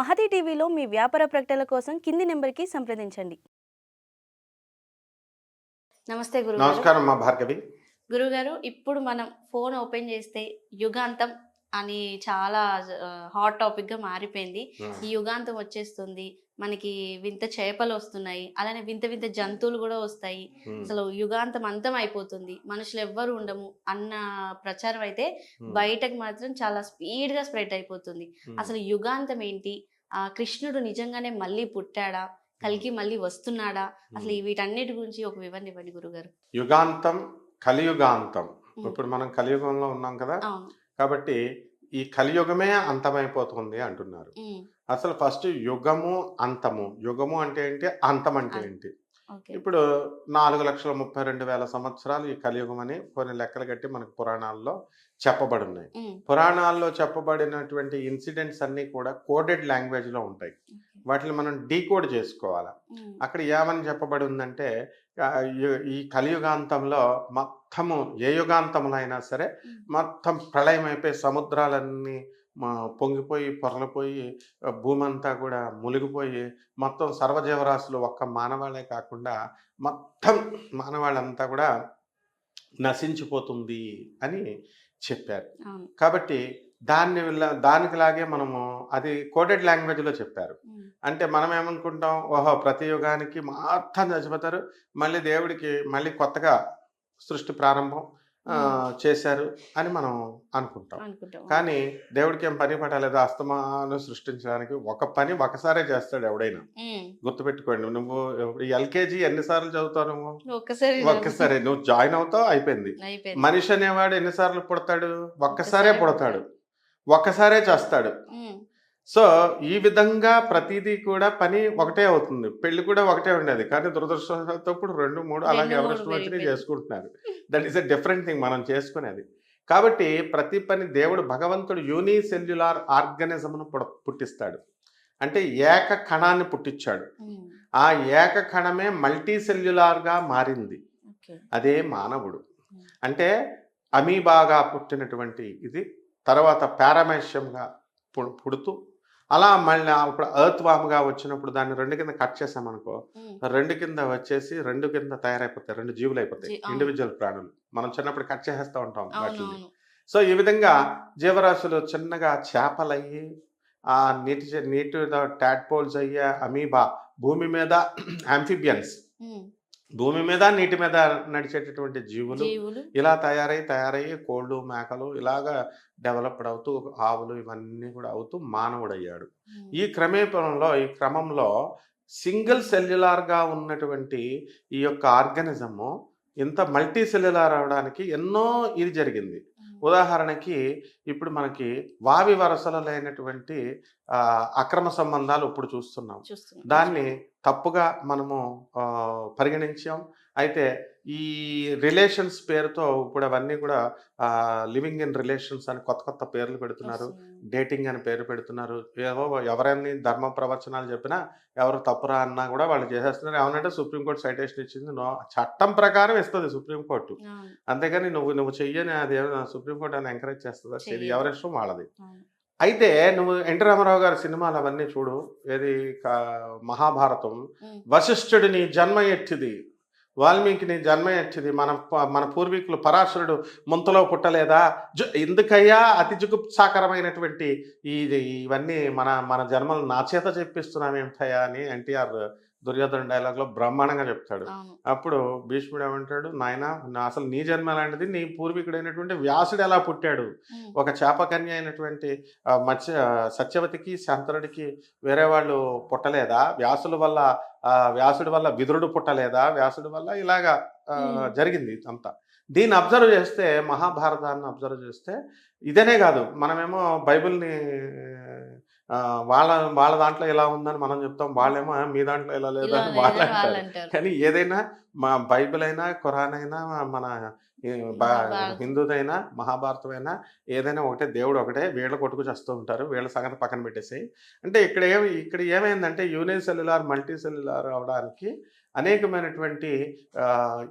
మహతి టీవీలో మీ వ్యాపార ప్రకటనల కోసం కింది నెంబర్కి సంప్రదించండి. నమస్తే గురుగారు. నమస్కారం మా భార్గవి. గురుగారు ఇప్పుడు మనం ఫోన్ ఓపెన్ చేస్తే యుగాంతం అని చాలా హాట్ టాపిక్గా మారిపోయింది ఈ యుగాంతం వచ్చేస్తుంది. మనకి వింత చేపలు వస్తున్నాయి. అలానే వింత వింత జంతువులు కూడా వస్తాయి. అసలు యుగాంతం అంతం అయిపోతుంది. మనుషులు ఎవ్వరు ఉండము అన్న ప్రచారం అయితే బయటకు మాత్రం చాలా స్పీడ్గా స్ప్రెడ్ అయిపోతుంది. అసలు యుగాంతం ఏంటి? ఆ కృష్ణుడు నిజంగానే మళ్ళీ పుట్టాడా? కలికి మళ్ళీ వస్తున్నాడా? అసలు వీటన్నిటి గురించి ఒక వివరణ ఇవ్వండి గురుగారు. యుగాంతం కలియుగాంతం. ఇప్పుడు మనం కలియుగంలో ఉన్నాం కదా? కాబట్టి ఈ కలియుగమే అంతమైపోతుంది అంటున్నారు. అసలు ఫస్ట్ యుగము అంతము. యుగము అంటే ఏంటి? అంతం అంటే ఏంటి? ఇప్పుడు నాలుగు లక్షల ముప్పై రెండు వేల సంవత్సరాలు ఈ కలియుగం అని కొన్ని లెక్కలు కట్టి మనకు పురాణాల్లో చెప్పబడి ఉన్నాయి ఉమ్, పురాణాల్లో చెప్పబడినటువంటి ఇన్సిడెంట్స్ అన్నీ కూడా కోడెడ్ లాంగ్వేజ్లో ఉంటాయి. వాటిని మనం డీకోడ్ చేసుకోవాలి? అక్కడ ఏమని చెప్పబడి ఉందంటే ఈ- కలియుగాంతంలో మొత్తము ఏ యుగాంతంలో అయినా సరే మొత్తం ప్రళయం అయిపోయి సముద్రాలన్నీ పొంగిపోయి పొరలిపోయి భూమి అంతా కూడా మునిగిపోయి మొత్తం సర్వజీవరాశులు ఒక్క మానవాళే కాకుండా మొత్తం మానవాళ్ళంతా కూడా నశించిపోతుంది అని చెప్పారు. కాబట్టి దాన్ని లా- దానికిలాగే మనము అది కోడెడ్ లాంగ్వేజ్లో చెప్పారు. అంటే మనం ఏమనుకుంటాం? ఓహో ప్రతి యుగానికి మొత్తం చచ్చిపోతారు. మళ్ళీ దేవుడికి మళ్ళీ కొత్తగా సృష్టి ప్రారంభం. చేశారు అని మనం అనుకుంటాం. కానీ దేవుడికి ఏం పని పట్టలేదు అస్తమాను సృష్టించడానికి ఒక పని ఒకసారే చేస్తాడు ఎవడైనా. గుర్తుపెట్టుకోండి. నువ్వు ఎల్కేజీ ఎన్నిసార్లు చదువుతావు నువ్వు? ఒక్కసారి నువ్వు జాయిన్ అవుతావు అయిపోయింది. మనిషి అనేవాడు ఎన్నిసార్లు పుడతాడు? ఒక్కసారే పుడతాడు. ఒక్కసారే చేస్తాడు. సో ఈ విధంగా ప్రతిదీ కూడా పని ఒకటే అవుతుంది. పెళ్ళి కూడా ఒకటే ఉండేది. కానీ దురదృష్టవశాత్తు ఇప్పుడు రెండు మూడు అలాగే ఎవరెస్ట్ పెరిగిపోయింది. చేసుకుంటున్నారు. That is a different thing మనం చేసుకునేది. కాబట్టి ప్రతి పని దేవుడు భగవంతుడు యూని సెల్యులార్ ఆర్గనిజంను పుట్టిస్తాడు. అంటే ఏక కణాన్ని పుట్టించాడు. ఉమ్, ఆ ఏక కణమే మల్టీ సెల్యులార్గా మారింది అదే మానవుడు. Hmm. అంటే అమీబాగా పుట్టినటువంటి ఇది తర్వాత పారామేష్యంగా పు- పుడుతూ అలా మళ్ళీ ఇప్పుడు ఎర్త్ వామ్గా వచ్చినప్పుడు దాన్ని రెండు కింద కట్ చేసామనుకో రెండు కింద వచ్చేసి రెండు కింద తయారైపోతాయి రెండు జీవులు అయిపోతాయి. ఇండివిజువల్ ప్రాణులు. మనం చిన్నప్పుడు కట్ చేసేస్తూ ఉంటాం వాటిని. సో ఈ విధంగా జీవరాశులు చిన్నగా చేపలయ్యి ఆ నీటి నీటి టాడ్పోల్స్ అయ్యే అమీబా భూమి మీద ఆంఫిబియన్స్ భూమి మీద నీటి మీద నడిచేటటువంటి జీవులు ఇలా తయారై తయారయ్యి కోళ్ళు మేకలు ఇలాగా డెవలప్డ్ అవుతూ ఆవులు ఇవన్నీ కూడా అవుతూ మానవుడయ్యాడు. ఈ క్రమేపణంలో ఈ క్రమంలో సింగిల్ సెల్యులార్గా ఉన్నటువంటి ఈ యొక్క ఆర్గానిజము ఇంత మల్టీ సెల్యులార్ అవడానికి ఎన్నో ఇది జరిగింది. ఉదాహరణకి ఇప్పుడు మనకి వావి వరసలు లేనటువంటి అక్రమ సంబంధాలు ఇప్పుడు చూస్తున్నాం. దాన్ని తప్పుగా మనము పరిగణించాం. అయితే ఈ రిలేషన్స్ పేరుతో ఇప్పుడు అవన్నీ కూడా లివింగ్ ఇన్ రిలేషన్స్ అని కొత్త కొత్త పేర్లు పెడుతున్నారు. డేటింగ్ అని పేరు పెడుతున్నారు. ఏవో ఎవరైనా ధర్మ ప్రవచనాలు చెప్పినా ఎవరు తప్పురా అన్నా కూడా వాళ్ళు చేసేస్తున్నారు. ఏమనంటే సుప్రీంకోర్టు సైటేషన్ ఇచ్చింది నో చట్టం ప్రకారం ఇస్తుంది సుప్రీంకోర్టు. అంతేగాని నువ్వు నువ్వు చెయ్యని అది ఏమైనా సుప్రీంకోర్టు అని ఎంకరేజ్ చేస్తుందా? ఇది. ఎవరి ఇష్టం వాళ్ళది. అయితే నువ్వు ఎన్టీ రామారావు గారి సినిమాలు అవన్నీ చూడు. ఏది మహాభారతం. ఉమ్, వశిష్ఠుడి నీ జన్మ ఎట్టిది వాల్మీకి నీ జన్మ ఎట్టిది మన మన పూర్వీకులు పరాశరుడు ముంతలో పుట్టలేదా? జు ఎందుకయ్యా? అతి జుగుప్సాకరమైనటువంటి ఈ ఇవన్నీ మన మన జన్మలు నా చేత చెప్పిస్తున్నామేంటయ్యా అని ఎన్టీఆర్ దుర్యోధన డైలాగ్లో బ్రహ్మాండంగా చెప్తాడు. అప్పుడు భీష్ముడు ఏమంటాడు? నాయన అసలు నీ జన్మ లాంటిది నీ పూర్వీకుడైనటువంటి వ్యాసుడు ఎలా పుట్టాడు? ఒక చేపకన్య అయినటువంటి మత్స్య సత్యవతికి శంతనుడికి వేరే వాళ్ళు పుట్టలేదా? వ్యాసుల వల్ల వ్యాసుడి వల్ల విదురుడు పుట్టలేదా? వ్యాసుడి వల్ల ఇలాగా. జరిగింది అంతా దీన్ని అబ్జర్వ్ చేస్తే మహాభారతాన్ని అబ్జర్వ్ చేస్తే ఇదనే కాదు. మనమేమో బైబిల్ని వాళ్ళ వాళ్ళ దాంట్లో ఎలా ఉందని మనం చెప్తాం వాళ్ళేమో "ఆ, మీ దాంట్లో ఎలా ఇలా లేదని వాళ్ళు అంటారు కానీ ఏదైనా మా బైబిల్ అయినా ఖురాన్ అయినా మన బా- మహాభారతం. హిందూదైనా మహాభారతమైనా ఏదైనా ఒకటే దేవుడు ఒకటే వీళ్ళ కొట్టుకు చేస్తూ ఉంటారు వీళ్ళ సంగతి పక్కన పెట్టేసి అంటే ఇక్కడ ఏమి ఇక్కడ ఏమైందంటే యూనిసెల్యులార్ మల్టీ సెల్యులార్ అవడానికి అనేకమైనటువంటి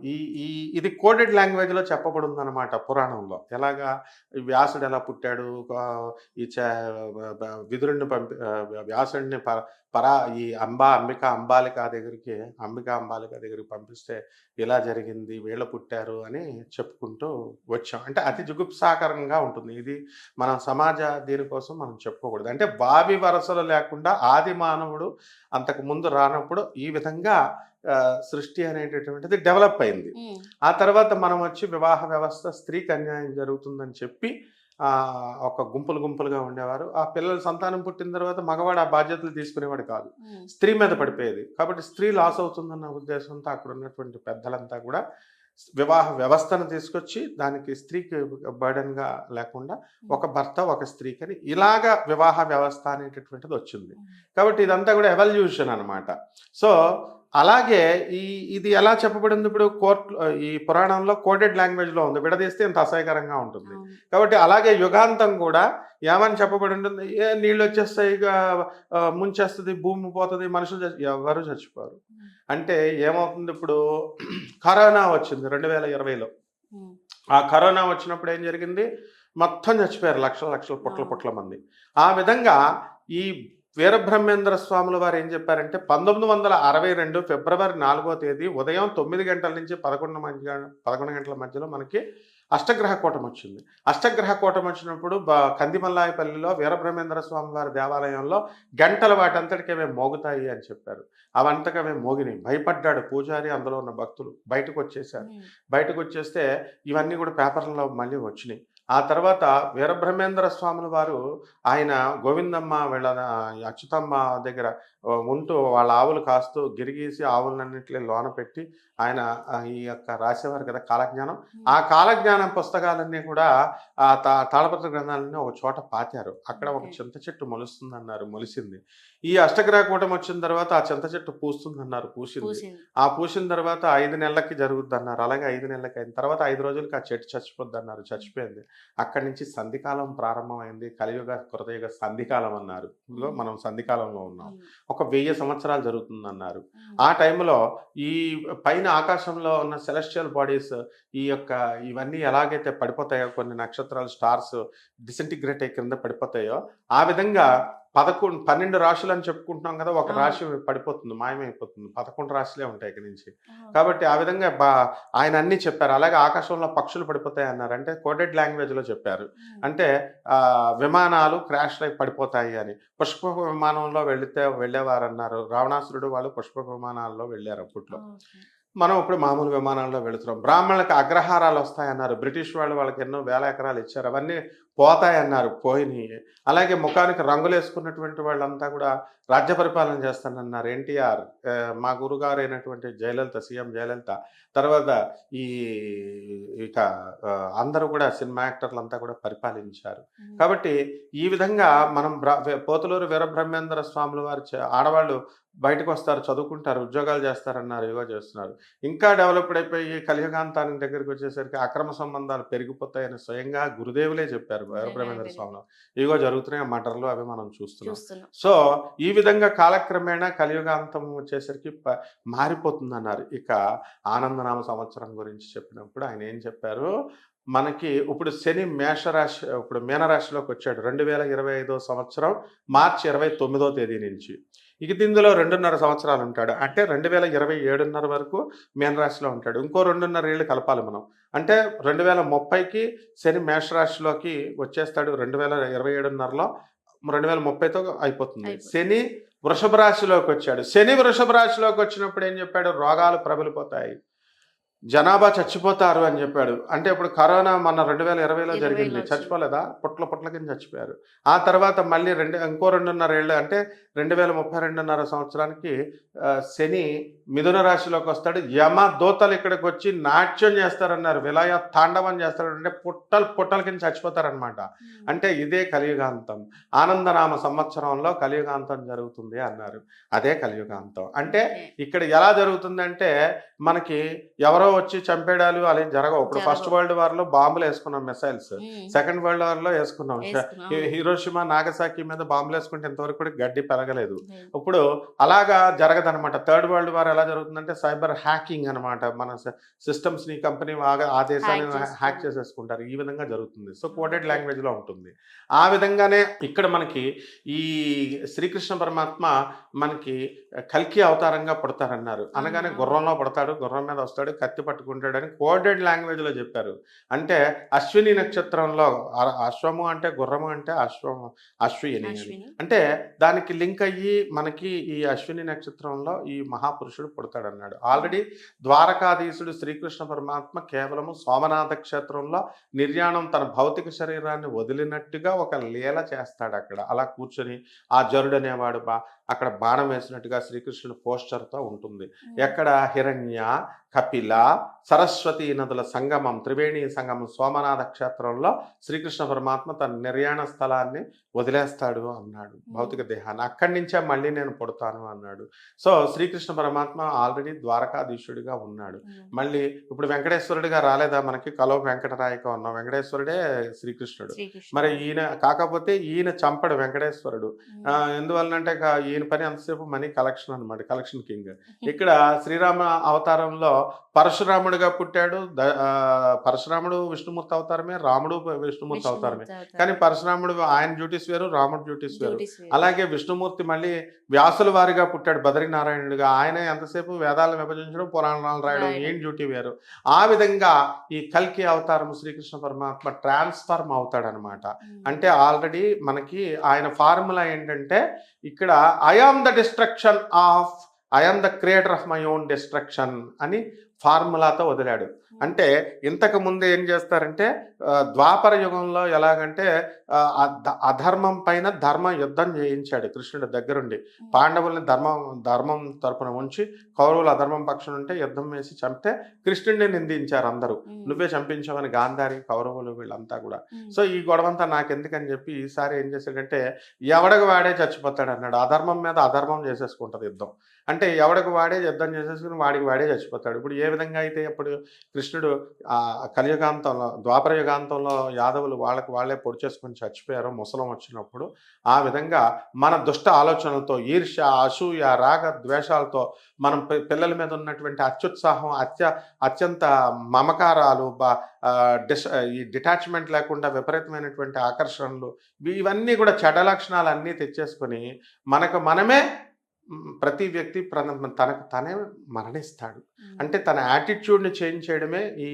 ఈ ఈ ఇది కోడెడ్ లాంగ్వేజ్లో చెప్పబడింది అనమాట పురాణంలో. ఎలాగా వ్యాసుడు ఎలా పుట్టాడు ఈ చ విదురుణ్ణి పంపి వ్యాసుడిని పరా ఈ అంబా అంబిక అంబాలిక దగ్గరికి అంబిక అంబాలిక దగ్గరికి పంపిస్తే ఇలా జరిగింది వీళ్ళ పుట్టారు అని చెప్పుకుంటూ వచ్చాం. అంటే అతి జుగుప్సాకరంగా ఉంటుంది. ఇది మన సమాజ దీనికోసం మనం చెప్పుకోకూడదు. అంటే బావి వరసలు లేకుండా ఆది మానవుడు అంతకు ముందు రానప్పుడు ఈ విధంగా సృష్టి అనేటటువంటిది డెవలప్ అయింది. ఆ తర్వాత మనం వచ్చి వివాహ వ్యవస్థ స్త్రీకి అన్యాయం జరుగుతుందని చెప్పి ఆ, ఒక గుంపులు గుంపులుగా ఉండేవారు. ఆ పిల్లలు సంతానం పుట్టిన తర్వాత మగవాడు ఆ బాధ్యతలు తీసుకునేవాడు కాదు. స్త్రీ మీద పడిపోయేది. కాబట్టి స్త్రీ లాస్ అవుతుందన్న ఉద్దేశంతో అక్కడ ఉన్నటువంటి పెద్దలంతా కూడా వివాహ వ్యవస్థను తీసుకొచ్చి దానికి స్త్రీకి బర్డన్గా లేకుండా ఒక భర్త ఒక స్త్రీకి అని ఇలాగా వివాహ వ్యవస్థ అనేటటువంటిది వచ్చింది. కాబట్టి ఇదంతా కూడా ఎవల్యూషన్ అన్నమాట. సో అలాగే ఈ ఇది ఎలా చెప్పబడింది ఇప్పుడు? కోర్ట్ ఈ పురాణంలో కోడెడ్ లాంగ్వేజ్లో ఉంది. విడదీస్తే ఇంత అసహ్యకరంగా ఉంటుంది. కాబట్టి అలాగే యుగాంతం కూడా ఏమని చెప్పబడి ఉంటుంది ఏ నీళ్ళు వచ్చేస్తాయి ముంచేస్తుంది భూమి పోతుంది మనుషులు చచ్చి ఎవరు చచ్చిపోరు. అంటే ఏమవుతుంది ఇప్పుడు? కరోనా వచ్చింది రెండు వేల ఇరవైలో ఆ కరోనా వచ్చినప్పుడు ఏం జరిగింది? మొత్తం చచ్చిపోయారు లక్షల లక్షల పుట్ల పుట్ల మంది. ఆ విధంగా ఈ వీరబ్రహ్మేంద్ర స్వాముల వారు ఏం చెప్పారంటే పంతొమ్మిది వందల అరవై రెండు ఫిబ్రవరి నాలుగో తేదీ ఉదయం తొమ్మిది గంటల నుంచి పదకొండు మధ్య పదకొండు గంటల మధ్యలో మనకి అష్టగ్రహ కూటం వచ్చింది. అష్టగ్రహ కూటం వచ్చినప్పుడు బ- కందిమల్లాయపల్లిలో వీరబ్రహ్మేంద్ర స్వామి వారి దేవాలయంలో గంటలు వాటంతటికి అవి మోగుతాయి అని చెప్పారు. అవంతగా అవి మోగినాయి. భయపడ్డాడు పూజారి అందులో ఉన్న భక్తులు బయటకు వచ్చేసారు. బయటకు వచ్చేస్తే ఇవన్నీ కూడా పేపర్లలో మళ్ళీ వచ్చినాయి. ఆ తర్వాత వీరబ్రహ్మేంద్ర స్వాముల వారు ఆయన గోవిందమ్మ వీళ్ళ అచ్యుతమ్మ దగ్గర ఉంటూ వాళ్ళ ఆవులు కాస్తూ గిరిగీసి ఆవులన్నింటినీ లోన పెట్టి ఆయన ఈ యొక్క రాసేవారు కదా కాలజ్ఞానం. ఆ కాలజ్ఞానం పుస్తకాలన్నీ కూడా ఆ తా తాళపత్ర గ్రంథాలన్నీ ఒక చోట పాతారు. అక్కడ ఒక. చింత చెట్టు మొలుస్తుంది అన్నారు మొలిసింది. ఈ అష్టగ్రహ కూటం వచ్చిన తర్వాత ఆ చింత చెట్టు పూస్తుంది అన్నారు పూసింది. ఆ పూసిన తర్వాత ఐదు నెలలకి జరుగుద్ది అన్నారు అలాగే ఐదు నెలలకి అయిన తర్వాత ఐదు రోజులకి ఆ చెట్టు చచ్చిపోద్ది అన్నారు చచ్చిపోయింది. అక్కడి నుంచి సంధికాలం ప్రారంభమైంది. కలియుగ కృతయుగ సంధికాలం అన్నారు. మనం సంధికాలంలో ఉన్నాం. ఒక వెయ్యి సంవత్సరాలు జరుగుతుంది అన్నారు ఆ టైంలో ఈ పైన ఆకాశంలో ఉన్న సెలెస్టియల్ బాడీస్ ఈ యొక్క ఇవన్నీ ఎలాగైతే పడిపోతాయో కొన్ని నక్షత్రాలు స్టార్స్ డిసింటిగ్రేట్ అయ్యి కింద పడిపోతాయో ఆ విధంగా పదకొండు పన్నెండు రాశులు అని చెప్పుకుంటున్నాం కదా ఒక. రాశి పడిపోతుంది మాయమైపోతుంది. పదకొండు రాశులే ఉంటాయి ఇక్కడి నుంచి. కాబట్టి ఆ విధంగా బా ఆయన అన్ని చెప్పారు. అలాగే ఆకాశంలో పక్షులు పడిపోతాయి అన్నారు అంటే కోడెడ్ లాంగ్వేజ్లో చెప్పారు అంటే ఆ విమానాలు క్రాష్ లై పడిపోతాయి అని. పుష్పక విమానంలో వెళితే వెళ్ళేవారు అన్నారు రావణాసురుడు వాళ్ళు పుష్పక విమానాల్లో వెళ్ళారు అప్పట్లో. మనం ఇప్పుడు మామూలు విమానాల్లో వెళుతున్నాం. బ్రాహ్మణులకు అగ్రహారాలు వస్తాయన్నారు. బ్రిటిష్ వాళ్ళు వాళ్ళకి ఎన్నో వేల ఎకరాలు ఇచ్చారు. అవన్నీ పోతాయన్నారు పోయినాయి. అలాగే ముఖానికి రంగులు వేసుకున్నటువంటి వాళ్ళంతా కూడా రాజ్య పరిపాలన చేస్తానన్నారు ఎన్టీఆర్. మా గురుగారు అయినటువంటి జయలలిత సీఎం జయలలిత. తర్వాత ఈ ఇక అందరూ కూడా సినిమా యాక్టర్లు అంతా కూడా పరిపాలించారు. కాబట్టి ఈ విధంగా మనం పోతులూరు వీరబ్రహ్మేంద్ర స్వాముల వారి ఆడవాళ్ళు బయటకు వస్తారు చదువుకుంటారు ఉద్యోగాలు చేస్తారన్నారు ఇవో చేస్తున్నారు. ఇంకా డెవలప్డ్ అయిపోయి కలియుగాంతానికి దగ్గరికి వచ్చేసరికి అక్రమ సంబంధాలు పెరిగిపోతాయని స్వయంగా గురుదేవులే చెప్పారు. వీరబ్రహ్మేంద్ర స్వాములు ఇగో జరుగుతున్నాయి మటర్లు అవి మనం చూస్తున్నాం. సో ఈ విధంగా కాలక్రమేణా కలియుగాంతం వచ్చేసరికి ప- మారిపోతుందన్నారు. ఇక ఆనందనామ సంవత్సరం గురించి చెప్పినప్పుడు ఆయన ఏం చెప్పారు? మనకి ఇప్పుడు శని మేషరాశి ఇప్పుడు మీనరాశిలోకి వచ్చాడు. రెండు వేల ఇరవై ఐదో సంవత్సరం మార్చి ఇరవై తొమ్మిదో తేదీ నుంచి. ఇక ఇందులో రెండున్నర సంవత్సరాలు ఉంటాడు. అంటే రెండు వేల ఇరవై ఏడున్నర వరకు మీనరాశిలో ఉంటాడు. ఇంకో రెండున్నర ఏళ్ళు కలపాలి మనం. అంటే రెండు వేల ముప్పైకి శని మేషరాశిలోకి వచ్చేస్తాడు రెండు వేల ఇరవై ఏడున్నరలో. రెండు వేల ముప్పైతో అయిపోతుంది. శని వృషభ రాశిలోకి వచ్చాడు. శని వృషభ రాశిలోకి వచ్చినప్పుడు ఏం చెప్పాడు? రోగాలు ప్రబలిపోతాయి. జనాభా చచ్చిపోతారు అని చెప్పాడు. అంటే ఇప్పుడు కరోనా మన రెండు వేల ఇరవైలో జరిగింది. చచ్చిపోలేదా? పుట్ల పుట్ల కింద చచ్చిపోయారు. ఆ తర్వాత మళ్ళీ రెండు ఇంకో రెండున్నర ఏళ్ళు అంటే రెండు వేల ముప్పై రెండున్నర సంవత్సరానికి శని మిథున రాశిలోకి వస్తాడు. యమ దూతలు ఇక్కడికి వచ్చి నాట్యం చేస్తారన్నారు. విలయ తాండవం చేస్తారంటే పుట్టలు పుట్టల కింద చచ్చిపోతారనమాట అంటే ఇదే కలియుగాంతం. ఆనందనామ సంవత్సరంలో కలియుగాంతం జరుగుతుంది అన్నారు. అదే కలియుగాంతం. అంటే ఇక్కడ ఎలా జరుగుతుందంటే మనకి ఎవరో వచ్చి చంపేడాలు అలా జరగవు. ఇప్పుడు ఫస్ట్. వరల్డ్ వార్లో బాంబులు వేసుకున్నాం మిసైల్స్. సెకండ్ వరల్డ్ వార్లో వేసుకున్నాం. హీరోషిమా నాగసాకి మీద బాంబులు వేసుకుంటే ఇంతవరకు కూడా గడ్డి పెరగలేదు లేదు. ఇప్పుడు అలాగా జరగదనమాట థర్డ్ వరల్డ్ వార్ ఎలా జరుగుతుందంటే సైబర్ హ్యాకింగ్ అనమాట మన సిస్టమ్స్ని కంపెనీ ఆ దేశాన్ని. హ్యాక్ చేసేసుకుంటారు. ఈ విధంగా జరుగుతుంది. సో కోడెడ్ లాంగ్వేజ్లో ఉంటుంది. ఆ విధంగానే ఇక్కడ మనకి ఈ శ్రీకృష్ణ పరమాత్మ మనకి కల్కి అవతారంగా పుడతారన్నారు. అనగానే. గుర్రంలో పుడతాడు గుర్రం మీద వస్తాడు కత్తి పట్టుకుంటాడు అని కోడెడ్ లాంగ్వేజ్లో చెప్పారు. అంటే అశ్విని నక్షత్రంలో అశ్వము అంటే గుర్రము అంటే అశ్వము అశ్విని అని. అశ్విని. అంటే దానికి లింక్ అయ్యి మనకి ఈ అశ్విని నక్షత్రంలో ఈ మహాపురుషుడు పుడతాడన్నాడు. ఆల్రెడీ ద్వారకాధీశుడు శ్రీకృష్ణ పరమాత్మ కేవలము సోమనాథ క్షేత్రంలో నిర్యాణం తన భౌతిక శరీరాన్ని వదిలినట్టుగా ఒక లీల చేస్తాడు అక్కడ. అలా కూర్చొని ఆ జరుడు అనేవాడు బా అక్కడ బాణం వేసినట్టుగా శ్రీకృష్ణుడు పోస్టర్తో ఉంటుంది. ఎక్కడ? హిరణ్య కపిల సరస్వతి నదుల సంగమం త్రివేణి సంగమం సోమనాథ క్షేత్రంలో శ్రీకృష్ణ పరమాత్మ తన నిర్యాణ స్థలాన్ని వదిలేస్తాడు అన్నాడు. భౌతిక దేహాన్ని. అక్కడి నుంచే మళ్ళీ నేను పుడతాను అన్నాడు. సో శ్రీకృష్ణ పరమాత్మ ఆల్రెడీ ద్వారకాధీశుడిగా ఉన్నాడు. మళ్ళీ ఇప్పుడు వెంకటేశ్వరుడిగా రాలేదా మనకి? కలో వెంకటరాయక ఉన్న వెంకటేశ్వరుడే శ్రీకృష్ణుడు. శ్రీకృష్ణ మరి ఈయన కాకపోతే ఈయన చంపడు వెంకటేశ్వరుడు. క- ఈయన పని అంతసేపు మనీ కలెక్షన్ అన్నమాట కలెక్షన్ కింగ్. ఇక్కడ శ్రీరామ అవతారంలో పరశురాముడిగా పుట్టాడు పరశురాముడు విష్ణుమూర్తి అవతారమే రాముడు విష్ణుమూర్తి అవతారమే కానీ పరశురాముడు ఆయన డ్యూటీస్ వేరు రాముడు డ్యూటీస్ వేరు. అలాగే విష్ణుమూర్తి మళ్ళీ వ్యాసుల వారిగా పుట్టాడు బద్రీనారాయణుడిగా ఆయన ఎంతసేపు వేదాలను విభజించడం పురాణాలు రాయడం. ఏం డ్యూటీ వేరు ఆ విధంగా ఈ కల్కి అవతారం శ్రీకృష్ణ పరమాత్మ ట్రాన్స్ఫార్మ్ అవుతాడనమాట. అంటే ఆల్రెడీ మనకి ఆయన ఫార్ములా ఏంటంటే ఇక్కడ I am the destruction of I am the creator of my own destruction అని ఫార్ములాతో వదిలాడు. అంటే ఇంతకు ముందు ఏం చేస్తారంటే ద్వాపర యుగంలో ఎలాగంటే అధర్మం పైన ధర్మ యుద్ధం చేయించాడు కృష్ణుడి దగ్గరుండి. పాండవుల్ని ధర్మం ధర్మం తరపున ఉంచి కౌరవులు అధర్మం పక్షం ఉంటే యుద్ధం వేసి చంపితే కృష్ణుడిని నిందించారు అందరూ. నువ్వే చంపించావని గాంధారి కౌరవులు వీళ్ళంతా కూడా. సో ఈ గొడవంతా నాకెందుకని చెప్పి ఈసారి ఏం చేశాడంటే ఎవడకు వాడే చచ్చిపోతాడు అన్నాడు. అధర్మం మీద అధర్మం చేసేసుకుంటది యుద్ధం. అంటే ఎవడికి వాడే యుద్ధం చేసేసుకుని వాడికి వాడే చచ్చిపోతాడు. ఇప్పుడు ఏ విధంగా అయితే ఎప్పుడు కృష్ణుడు ఆ కలియుగాంతంలో ద్వాపర యుగాంతంలో యాదవులు వాళ్ళకి వాళ్ళే పొడి చేసుకొని చచ్చిపోయారో ముసలం వచ్చినప్పుడు ఆ విధంగా మన దుష్ట ఆలోచనలతో ఈర్ష్య అసూయ రాగ ద్వేషాలతో మనం పిల్లల మీద ఉన్నటువంటి అత్యుత్సాహం అత్య అత్యంత మమకారాలు డిస్ ఈ డిటాచ్మెంట్ లేకుండా విపరీతమైనటువంటి ఆకర్షణలు ఇవన్నీ కూడా చెడ్డ లక్షణాలు అన్నీ తెచ్చేసుకొని మనకు మనమే ప్రతి వ్యక్తి ప్ర- తనకు తనే మరణిస్తాడు. అంటే తన యాటిట్యూడ్ని చేంజ్ చేయడమే ఈ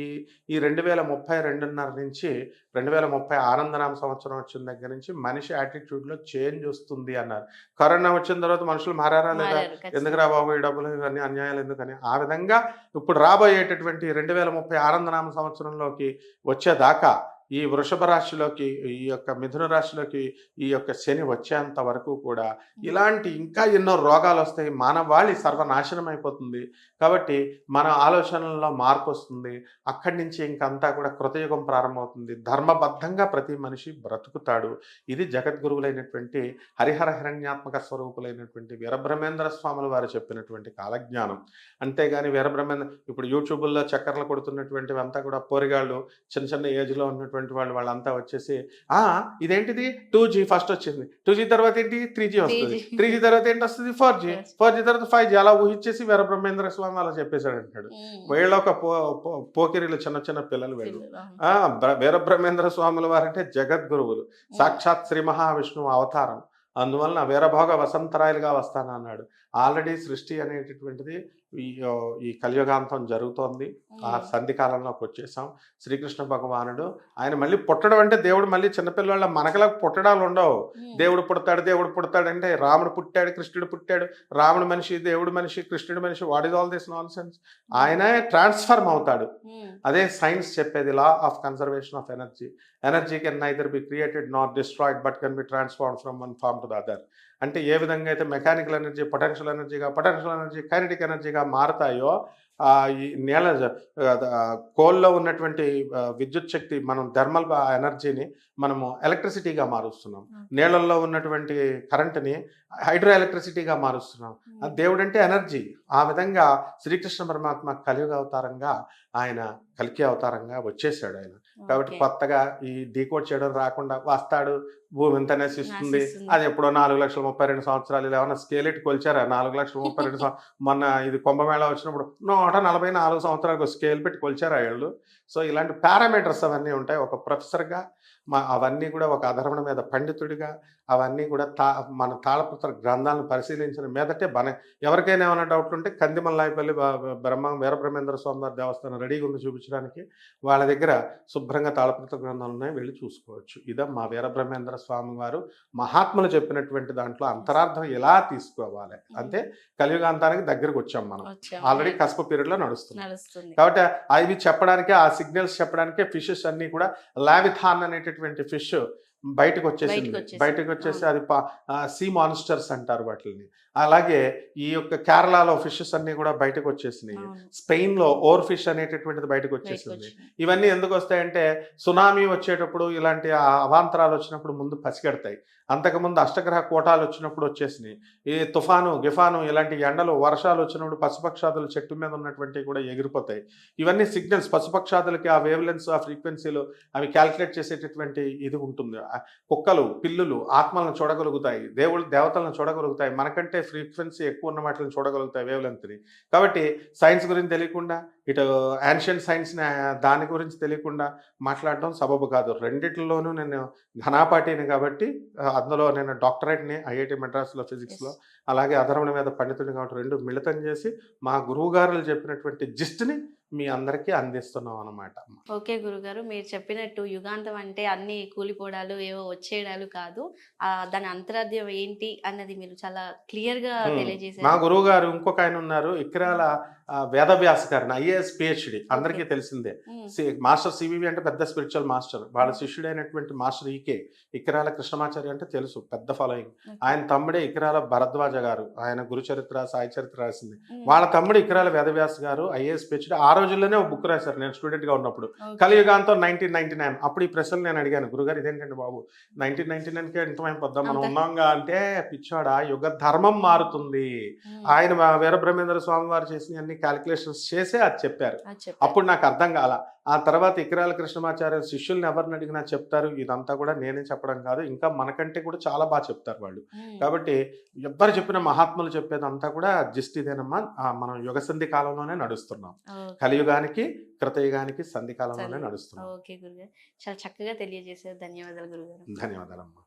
ఈ రెండు వేల ముప్పై రెండున్నర నుంచి రెండు వేల ముప్పై ఆనందనామ సంవత్సరం వచ్చిన దగ్గర నుంచి మనిషి యాటిట్యూడ్లో చేంజ్ వస్తుంది అన్నారు కరోనా వచ్చిన తర్వాత మనుషులు మారారా లేదా. ఎందుకురా బాబు ఈ డబ్బులు ఇవన్నీ అన్యాయాలు ఎందుకని ఆ విధంగా ఇప్పుడు రాబోయేటటువంటి రెండు వేల ముప్పై ఆనందనామ సంవత్సరంలోకి వచ్చేదాకా ఈ వృషభ రాశిలోకి ఈ యొక్క మిథున రాశిలోకి ఈ యొక్క శని వచ్చేంత వరకు కూడా ఇలాంటి ఇంకా ఎన్నో రోగాలు వస్తాయి. మానవాళి సర్వనాశనం అయిపోతుంది. కాబట్టి మన ఆలోచనల్లో మార్పు వస్తుంది. అక్కడి నుంచి ఇంకంతా కూడా కృతయుగం ప్రారంభమవుతుంది. ధర్మబద్ధంగా ప్రతి మనిషి బ్రతుకుతాడు. ఇది జగద్గురువులైనటువంటి హరిహర హిరణ్యాత్మక స్వరూపులైనటువంటి వీరబ్రహ్మేంద్ర స్వాములు వారు చెప్పినటువంటి కాలజ్ఞానం. అంతేగాని వీరబ్రహ్మేంద్ర ఇప్పుడు యూట్యూబుల్లో చక్కర్లు కొడుతున్నటువంటివి అంతా కూడా పోరిగాళ్ళు చిన్న చిన్న ఏజ్లో ఉన్నటువంటి వాళ్ళు వాళ్ళంతా వచ్చేసి ఆ ఇదేంటిది? టూ జీ ఫస్ట్ వచ్చింది. టూ జీ తర్వాత ఏంటి? త్రీ జీ వస్తుంది. 3G. త్రీ జీ తర్వాత ఏంటి వస్తుంది? Four G. ఫోర్ జీ తర్వాత ఫైవ్ జీ అలా ఊహించేసి వీరబ్రహ్మేంద్ర స్వామి అలా చెప్పేశాడు అంటాడు ఉమ్. వీళ్ళ ఒక పోకిరీలు చిన్న చిన్న పిల్లలు వీళ్ళు. ఆ బ్ర- వీరబ్రహ్మేంద్ర స్వాముల వారంటే జగద్గురువులు. సాక్షాత్ శ్రీ మహావిష్ణువు అవతారం. అందువలన వీరభోగ వసంతరాయలుగా వస్తానన్నాడు. ఆల్రెడీ సృష్టి అనేటటువంటిది ఈ కలియుగాంతం జరుగుతోంది. ఆ. సంధి కాలంలోకి వచ్చేసాం. శ్రీకృష్ణ భగవానుడు ఆయన మళ్ళీ పుట్టడం అంటే దేవుడు మళ్ళీ చిన్నపిల్లల మనకలా పుట్టడాలు ఉండవు. దేవుడు పుడతాడు దేవుడు పుడతాడు అంటే రాముడు పుట్టాడు కృష్ణుడు పుట్టాడు. రాముడు మనిషి దేవుడు మనిషి కృష్ణుడు మనిషి what is all this nonsense ఆయనే ట్రాన్స్ఫర్మ్ అవుతాడు. అదే సైన్స్ చెప్పేది law of conservation of energy. Energy can neither be created not destroyed but can be transform from one form to the other. అంటే ఏ విధంగా అయితే మెకానికల్ ఎనర్జీ పొటెన్షియల్ ఎనర్జీగా potential energy kinetic ఎనర్జీగా మారుతాయో ఈ నేల కోల్లో ఉన్నటువంటి విద్యుత్ శక్తి మనం థర్మల్ ఎనర్జీని మనము ఎలక్ట్రిసిటీగా మారుస్తున్నాం. నీళ్ళల్లో ఉన్నటువంటి కరెంటుని హైడ్రో ఎలక్ట్రిసిటీగా మారుస్తున్నాం ఆ దేవుడు అంటే ఎనర్జీ. ఆ విధంగా శ్రీకృష్ణ పరమాత్మ కలియుగ అవతారంగా ఆయన కలికి అవతారంగా వచ్చేసాడు ఆయన. కాబట్టి. కొత్తగా ఈ డీకోడ్ చేయడం రాకుండా వస్తాడు భూమి ఇంత నశిస్తుంది. అది ఎప్పుడో నాలుగు లక్షల ముప్పై రెండు సంవత్సరాలు ఇలా ఏమన్నా స్కేల్ ఎట్టి కొలిచారా నాలుగు లక్షల ముప్పై రెండు మొన్న ఇది కుంభమేళ వచ్చినప్పుడు నూట నలభై నాలుగు సంవత్సరాలకు స్కేల్ పెట్టి కొలిచారా వీళ్ళు సో ఇలాంటి పారామీటర్స్ అవన్నీ ఉంటాయి ఒక ప్రొఫెసర్గా మా అవన్నీ కూడా ఒక అధర్మణ మీద పండితుడిగా అవన్నీ కూడా తా మన తాళపత్ర గ్రంథాలను పరిశీలించిన మీదటే బన ఎవరికైనా ఏమైనా డౌట్ ఉంటే కందిమల్లాయపల్లి బ్రహ్మ వీరబ్రహ్మేంద్ర స్వామి వారి దేవస్థానం రెడీగా ఉంది చూపించడానికి వాళ్ళ దగ్గర శుభ్రంగా తాళపత్ర గ్రంథాలు ఉన్నాయి. వెళ్ళి చూసుకోవచ్చు. ఇదే మా వీరబ్రహ్మేంద్ర స్వామి వారు మహాత్ములు చెప్పినటువంటి దాంట్లో అంతరార్థం ఎలా తీసుకోవాలి? అంటే కలియుగాంతానికి దగ్గరకు వచ్చాం మనం. ఆల్రెడీ కస్ప పీరియడ్లో నడుస్తుంది. నడుస్తుంది. కాబట్టి అవి చెప్పడానికే ఆ సిగ్నల్స్ చెప్పడానికే ఫిషెస్ అన్ని కూడా లావిథాన్ అనేటటువంటి ఫిష్ బయటకు వచ్చేసింది బయటకు వచ్చేసి. అది సీ మాన్స్టర్స్ అంటారు వాటిని అలాగే ఈ యొక్క కేరళలో ఫిషెస్ అన్ని కూడా బయటకు వచ్చేసినాయి. స్పెయిన్లో ఓవర్ ఫిష్ అనేటటువంటిది బయటకు వచ్చేసింది. ఇవన్నీ ఎందుకు వస్తాయంటే సునామీ వచ్చేటప్పుడు ఇలాంటి అవాంతరాలు వచ్చినప్పుడు ముందు పసిగడతాయి అంతకుముందు అష్టగ్రహ కోటాలు వచ్చినప్పుడు వచ్చేసినాయి. ఈ తుఫాను గిఫాను ఇలాంటి ఎండలు వర్షాలు వచ్చినప్పుడు పశుపక్షాదులు చెట్టు మీద ఉన్నటువంటివి కూడా ఎగిరిపోతాయి. ఇవన్నీ సిగ్నల్స్ పశుపక్షాదులకి ఆ వేవ్లెన్స్ ఆ ఫ్రీక్వెన్సీలు అవి క్యాల్కులేట్ చేసేటటువంటి ఇది ఉంటుంది. ఆ కుక్కలు పిల్లులు ఆత్మలను చూడగలుగుతాయి. దేవుళ్ళు దేవతలను చూడగలుగుతాయి. మనకంటే ఫ్రీక్వెన్సీ ఎక్కువ ఉన్న వాటిని చూడగలుగుతాయి వేవ్లెంత్ని. కాబట్టి సైన్స్ గురించి తెలియకుండా ఇటు యాన్షియన్ సైన్స్ దాని గురించి తెలియకుండా మాట్లాడడం సబబు కాదు. రెండిట్లోనూ నేను ఘనాపాటిని కాబట్టి అందులో నేను డాక్టరేట్ని ఐఐటి మెడ్రాస్లో ఫిజిక్స్లో. అలాగే అధర్వణ మీద పండితుడిని కాబట్టి రెండు మిళితం చేసి మా గురువు గారులు చెప్పినటువంటి జిస్ట్ని మీ అందరికీ అందిస్తున్నాం అన్నమాట. ఓకే గురుగారు మీరు చెప్పినట్టు యుగాంతం అంటే అన్ని కూలిపోవడాలు ఏవో వచ్చేయడాలు కాదు. దాని అంతరాధ్యం ఏంటి అన్నది మీరు చాలా క్లియర్గా Hmm. మా గురువు గారు ఇంకొక ఆయన ఉన్నారు ఇక్రాల ఆ, వేదవ్యాస గారిని ఐఏఎస్ పిహెచ్డి అందరికీ తెలిసిందే. సి- మాస్టర్ సివివి అంటే పెద్ద స్పిరిచువల్ మాస్టర్. వాళ్ళ శిష్యుడైనటువంటి మాస్టర్ ఈకే ఇక్రాల కృష్ణమాచారి అంటే తెలుసు పెద్ద ఫాలోయింగ్. ఆయన తమ్ముడే ఇక్రాల భరద్వాజ గారు. ఆయన గురు చరిత్ర సాయి చరిత్ర రాసింది. వాళ్ళ తమ్ముడు ఇక్రాల వేదవ్యాస్ గారు ఐఏఎస్ పిహెచ్డి ఆ రోజుల్లోనే ఒక బుక్ రాశారు. నేను స్టూడెంట్గా ఉన్నప్పుడు. కలియుగాంతో నైన్టీన్ నైన్టీ నైన్. అప్పుడు ఈ ప్రశ్నలు నేను అడిగాను. గురుగారు ఇదేంటండి బాబు? నైన్టీన్ నైన్టీ నైన్కి ఎంతమైనా పొద్దాం. మనం. ఉన్నాంగా అంటే పిచ్చోడా? యుగ ధర్మం మారుతుంది. ఆయన వీరబ్రహ్మేంద్ర స్వామి వారు చేసిన అన్ని క్యాలిక్యులేషన్స్ చేసే అది చెప్పారు. అప్పుడు నాకు అర్థం కాల. ఆ తర్వాత ఇకరాల కృష్ణమాచార్య శిష్యుల్ని ఎవరిని అడిగినా చెప్తారు? ఇదంతా కూడా నేనే చెప్పడం కాదు. ఇంకా మనకంటే కూడా చాలా బాగా చెప్తారు వాళ్ళు. కాబట్టి ఎవ్వరు చెప్పిన మహాత్ములు చెప్పేదంతా కూడా జస్ట్ ఇదేనమ్మా. మనం యుగ సంధి కాలంలోనే నడుస్తున్నాం. కలియుగానికి కృతయుగానికి సంధి కాలంలోనే. నడుస్తున్నాం. ఓకే గురుగారు. చాలా చక్కగా తెలియజేశారు. ధన్యవాదాలు గురుగారు. ధన్యవాదాలమ్మా.